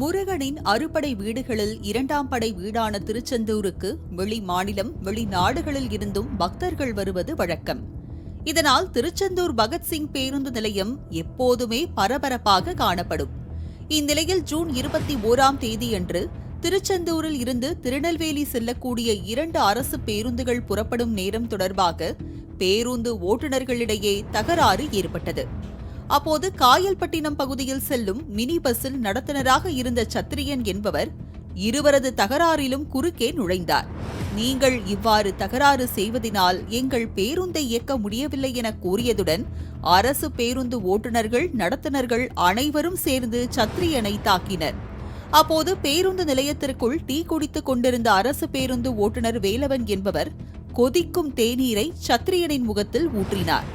முருகனின் அறுபடை வீடுகளில் இரண்டாம் படை வீடான திருச்செந்தூருக்கு வெளி மாநிலம் வெளிநாடுகளில் இருந்தும் பக்தர்கள் வருவது வழக்கம். இதனால் திருச்செந்தூர் பகத்சிங் பேருந்து நிலையம் எப்போதுமே பரபரப்பாக காணப்படும். இந்நிலையில் ஜூன் இருபத்தி ஓராம் தேதியன்று திருச்செந்தூரில் இருந்து திருநெல்வேலி செல்லக்கூடிய இரண்டு அரசு பேருந்துகள் புறப்படும் நேரம் தொடர்பாக பேருந்து ஓட்டுநர்களிடையே தகராறு ஏற்பட்டது. அப்போது காயல்பட்டினம் பகுதியில் செல்லும் மினி பஸ்ஸில் நடத்துனராக இருந்த சத்திரியன் என்பவர் இருவரது தகராறிலும் குறுக்கே நுழைந்தார். நீங்கள் இவ்வாறு தகராறு செய்வதினால் எங்கள் பேருந்தை இயக்க முடியவில்லை என கூறியதுடன் அரசு பேருந்து ஓட்டுநர்கள் நடத்துனர்கள் அனைவரும் சேர்ந்து சத்திரியனை தாக்கினர். அப்போது பேருந்து நிலையத்திற்குள் டீ குடித்துக் கொண்டிருந்த அரசு பேருந்து ஓட்டுநர் வேலவன் என்பவர் கொதிக்கும் தேநீரை சத்திரியனின் முகத்தில் ஊற்றினார்.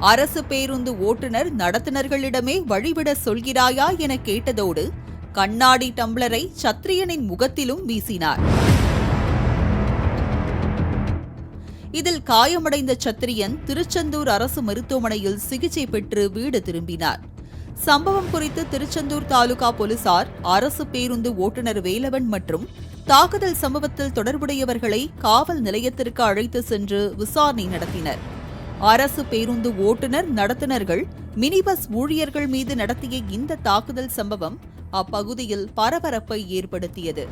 அரசு பேருந்து ஓட்டுநர் நடத்துனர்களிடமே வழிவிட சொல்கிறாயா என கேட்டதோடு கண்ணாடி டம்ளரை சத்திரியனின் முகத்திலும் வீசினார். இதில் காயமடைந்த சத்திரியன் திருச்செந்தூர் அரசு மருத்துவமனையில் சிகிச்சை பெற்று வீடு திரும்பினார். சம்பவம் குறித்து திருச்செந்தூர் தாலுகா போலீசார் அரசு பேருந்து ஓட்டுநர் வேலவன் மற்றும் தாக்குதல் சம்பவத்தில் தொடர்புடையவர்களை காவல் நிலையத்திற்கு அழைத்து சென்று விசாரணை நடத்தினர். அரசு பேருந்து ஓட்டுநர் நடத்துனர்கள் மினி பஸ் ஊழியர்கள் மீது நடத்திய இந்த தாக்குதல் சம்பவம் அப்பகுதியில் பரபரப்பை ஏற்படுத்தியது.